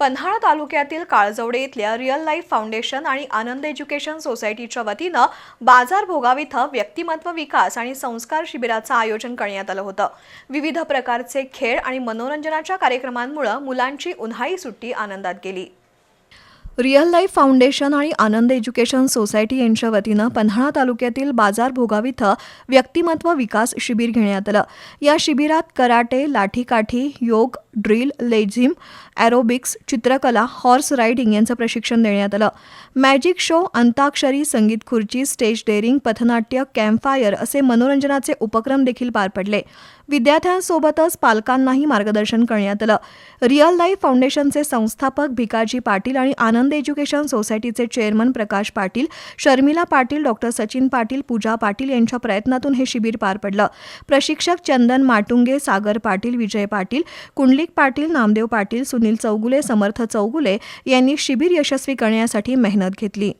पन्हाळा तालुक्यातील काळजवडे इथल्या real life foundation आणि आनंद एज्युकेशन सोसायटीच्या वतीनं बाजार भोगाव इथं व्यक्तिमत्व विकास आणि संस्कार शिबिराचं आयोजन करण्यात आलं होतं. विविध प्रकारचे खेळ आणि मनोरंजनाच्या कार्यक्रमांमुळे मुलांची उन्हाळी सुट्टी आनंदात गेली. रिअल लाईफ फाउंडेशन आणि आनंद एज्युकेशन सोसायटी यांच्या वतीनं पन्हाळा तालुक्यातील बाजार भोगाव इथं व्यक्तिमत्व विकास शिबिर घेण्यात आलं. या शिबिरात कराटे लाठीकाठी योग ड्रिल लेझिम ॲरोबिक्स चित्रकला हॉर्स रायडिंग यांचं प्रशिक्षण देण्यात आलं. मॅजिक शो अंताक्षरी संगीत खुर्ची स्टेज डेअरिंग पथनाट्य कॅम्पफायर असे मनोरंजनाचे उपक्रम देखील पार पडले. विद्यार्थ्यांसोबतच पालकांनाही मार्गदर्शन करण्यात आलं. रिअल लाईफ फाउंडेशनचे संस्थापक भिकाजी पाटील आणि आनंद एज्युकेशन सोसायटीचे चेअरमन प्रकाश पाटील शर्मिला पाटील डॉक्टर सचिन पाटील पूजा पाटील यांच्या प्रयत्नातून हे शिबिर पार पडलं. प्रशिक्षक चंदन माटुंगे सागर पाटील विजय पाटील कुंडली कुंडलिक पाटील नामदेव पाटील सुनील चौगुले समर्थ चौगुले यांनी शिबिर यशस्वी करण्यासाठी मेहनत घेतली.